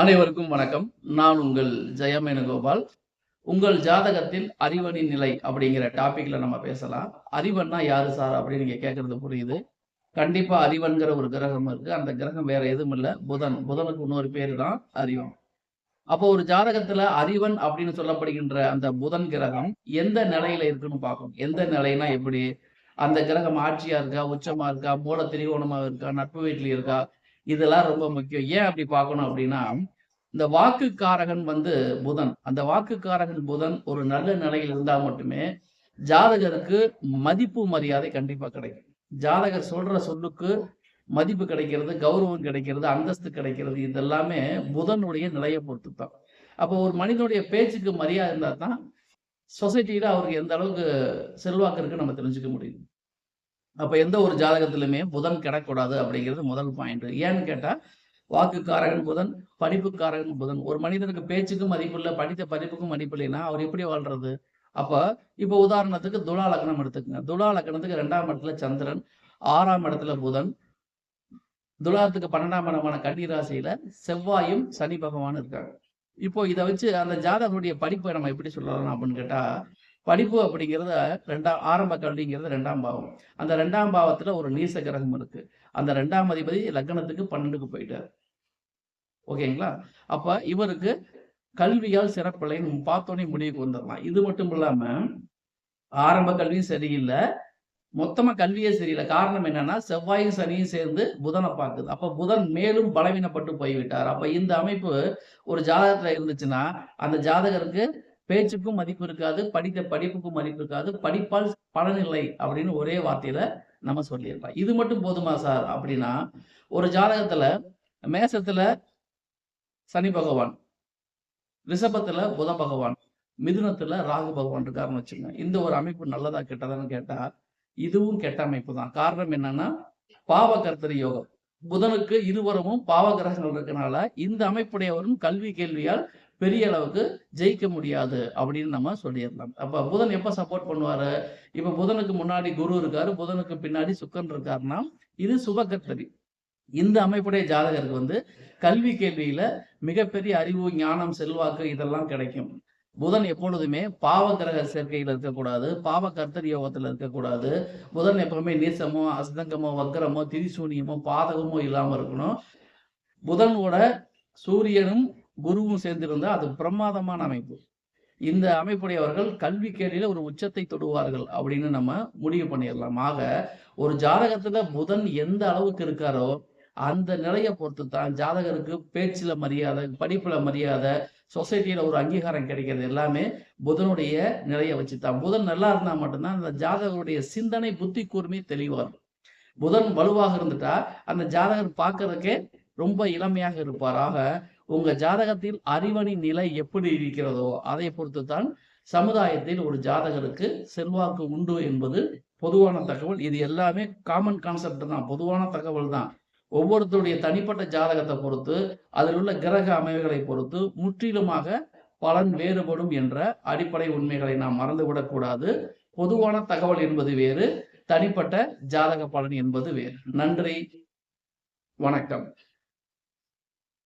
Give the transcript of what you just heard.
அனைவருக்கும் வணக்கம். நான் உங்கள் ஜெயமேனுகோபால் உங்கள் ஜாதகத்தில் அறிவனின் நிலை அப்படிங்கிற டாபிக்ல நம்ம பேசலாம். அறிவன்னா யாரு சார் அப்படின்னு நீங்க கேட்கறது புரியுது. கண்டிப்பா அறிவன்கிற ஒரு கிரகம் இருக்கு. அந்த கிரகம் வேற எதுவும் இல்லை. புதன் புதனுக்கு இன்னொரு பேரு தான் அறிவன் அப்போ ஒரு ஜாதகத்துல அறிவன் அப்படின்னு சொல்லப்படுகின்ற அந்த புதன் கிரகம் எந்த நிலையில இருக்குன்னு பார்க்கணும் எந்த நிலைனா எப்படி? அந்த கிரகம் ஆட்சியா இருக்கா? உச்சமா இருக்கா? மூல திரிகோணமா இருக்கா? நட்பு வீட்டில் இருக்கா? இதெல்லாம் ரொம்ப முக்கியம். ஏன் அப்படி பார்க்கணும் அப்படின்னா இந்த வாக்குக்காரகன் வந்து புதன். அந்த வாக்குக்காரகன் புதன் ஒரு நல்ல நிலையில் இருந்தால் மட்டுமே ஜாதகருக்கு மதிப்பு மரியாதை கண்டிப்பாக கிடைக்கும். ஜாதகர் சொல்ற சொல்லுக்கு மதிப்பு கிடைக்கிறது கௌரவம் கிடைக்கிறது அந்தஸ்து கிடைக்கிறது இதெல்லாமே புதனுடைய நிலையை பொறுத்து தான் அப்போ ஒரு மனிதனுடைய பேச்சுக்கு மரியாதை இருந்தால் தான் சொசைட்டியில் அவருக்கு எந்த அளவுக்கு செல்வாக்கு இருக்குன்னு நம்ம தெரிஞ்சுக்க முடியும். அப்ப எந்த ஒரு ஜாதகத்திலுமே புதன் கிடக்கூடாது அப்படிங்கிறது முதல் பாயிண்ட் ஏன்னு கேட்டா வாக்குக்காரகன் புதன் படிப்புக்காரகன் புதன். ஒரு மனிதனுக்கு பேச்சுக்கும் மதிப்பு இல்லை படித்த படிப்புக்கும் மதிப்பு இல்லைன்னா அவர் எப்படி வாழ்றது? அப்ப இப்போ உதாரணத்துக்கு துலா லக்னம் எடுத்துக்கங்க. துலா லக்னத்துக்கு ரெண்டாம் இடத்துல சந்திரன் ஆறாம் இடத்துல புதன். துலாத்துக்கு பன்னெண்டாம் இடமான கன்னி ராசியில செவ்வாயும் சனி பகவான் இருக்காங்க. இப்போ இதை வச்சு அந்த ஜாதகனுடைய படிப்பை நம்ம எப்படி சொல்லலாம் அப்படின்னு கேட்டா படிப்பு அப்படிங்கிறத ரெண்டாம் ஆரம்ப கல்விங்கிறது ரெண்டாம் பாவம். அந்த ரெண்டாம் பாவத்தில் ஒரு நீச கிரகம் இருக்கு. அந்த ரெண்டாம் அதிபதி லக்னத்துக்கு பன்னெண்டுக்கு போயிட்டார். ஓகேங்களா? அப்போ இவருக்கு கல்வியால் சிறப்பில்லை. பார்த்தோன்னே முடிவுக்கு வந்துடலாம். இது மட்டும் இல்லாமல் ஆரம்ப கல்வியும் சரியில்லை. மொத்தமாக கல்வியே சரியில்லை. காரணம் என்னன்னா செவ்வாயும் சனியும் சேர்ந்து புதனை பார்க்குது. அப்போ புதன் மேலும் பலவீனப்பட்டு போய்விட்டார். அப்போ இந்த அமைப்பு ஒரு ஜாதகத்தில் இருந்துச்சுன்னா அந்த ஜாதகருக்கு பேச்சுக்கும் மதிப்பு இருக்காது படித்த படிப்புக்கும் மதிப்பு இருக்காது. படிப்பால் பலனில்லை அப்படின்னு ஒரே வார்த்தையில நம்ம சொல்லியிருக்கலாம் இது மட்டும் போதுமா சார்? அப்படின்னா ஒரு ஜாதகத்துல மேசத்துல சனி பகவான் ரிஷபத்துல புத பகவான் மிதுனத்துல ராகு பகவான் இருக்காருன்னு வச்சுங்க. இந்த ஒரு அமைப்பு நல்லதா கெட்டதான்னு கேட்டா இதுவும் கெட்ட அமைப்பு தான். காரணம் என்னன்னா பாவகர்த்தரி யோகம். புதனுக்கு இருவரமும் பாவ கிரகங்கள் இருக்கனால இந்த அமைப்புடையவரும் கல்வி கேள்வியால் பெரிய அளவுக்கு ஜெயிக்க முடியாது அப்படின்னு நம்ம சொல்லிடலாம் அப்ப புதன் எப்போ சப்போர்ட் பண்ணுவாரு? இப்ப புதனுக்கு முன்னாடி குரு இருக்காரு புதனுக்கு பின்னாடி சுக்கன் இருக்காருன்னா இது சுபகர்த்தரி இந்த அமைப்புடைய ஜாதகருக்கு வந்து கல்வி கேள்வியில மிகப்பெரிய அறிவு ஞானம் செல்வாக்கு இதெல்லாம் கிடைக்கும். புதன் எப்பொழுதுமே பாவ கிரக சேர்க்கையில் இருக்கக்கூடாது பாவ கர்த்தர் யோகத்தில் இருக்கக்கூடாது. புதன் எப்பவுமே நீசமோ அஸ்தங்கமோ வக்கரமோ திரிசூனியமோ பாதகமோ இல்லாமல் இருக்கணும். புதனோட சூரியனும் குருவும் சேர்ந்திருந்தால் அது பிரமாதமான அமைப்பு. இந்த அமைப்புடையவர்கள் கல்வி கேள்வியில ஒரு உச்சத்தை தொடுவார்கள் அப்படின்னு நம்ம முடிவு பண்ணிடலாம். ஆக ஒரு ஜாதகத்துல புதன் எந்த அளவுக்கு இருக்காரோ அந்த நிலையை பொறுத்து தான் ஜாதகருக்கு பேச்சில மரியாதை படிப்புல மரியாதை சொசைட்டியில ஒரு அங்கீகாரம் கிடைக்கிறது எல்லாமே புதனுடைய நிலையை வச்சு தான் புதன் நல்லா இருந்தா மட்டும்தான் அந்த ஜாதகருடைய சிந்தனை புத்தி கூர்மை தெளிவார் புதன் வலுவாக இருந்துட்டா அந்த ஜாதகர் பார்க்கறதுக்கே ரொம்ப இளமையாக இருப்பார். ஆக உங்க ஜாதகத்தில் அறிவணி நிலை எப்படி இருக்கிறதோ அதை பொறுத்து தான் சமுதாயத்தில் ஒரு ஜாதகருக்கு செல்வாக்கு உண்டு என்பது பொதுவான தகவல். இது எல்லாமே காமன் கான்செப்ட் தான் பொதுவான தகவல் தான். ஒவ்வொருத்தருடைய தனிப்பட்ட ஜாதகத்தை பொறுத்து அதில் உள்ள கிரக அமைவுகளை பொறுத்து முற்றிலுமாக பலன் வேறுபடும் என்ற அடிப்படை உண்மைகளை நாம் மறந்துவிடக்கூடாது பொதுவான தகவல் என்பது வேறு தனிப்பட்ட ஜாதக பலன் என்பது வேறு. நன்றி. வணக்கம்.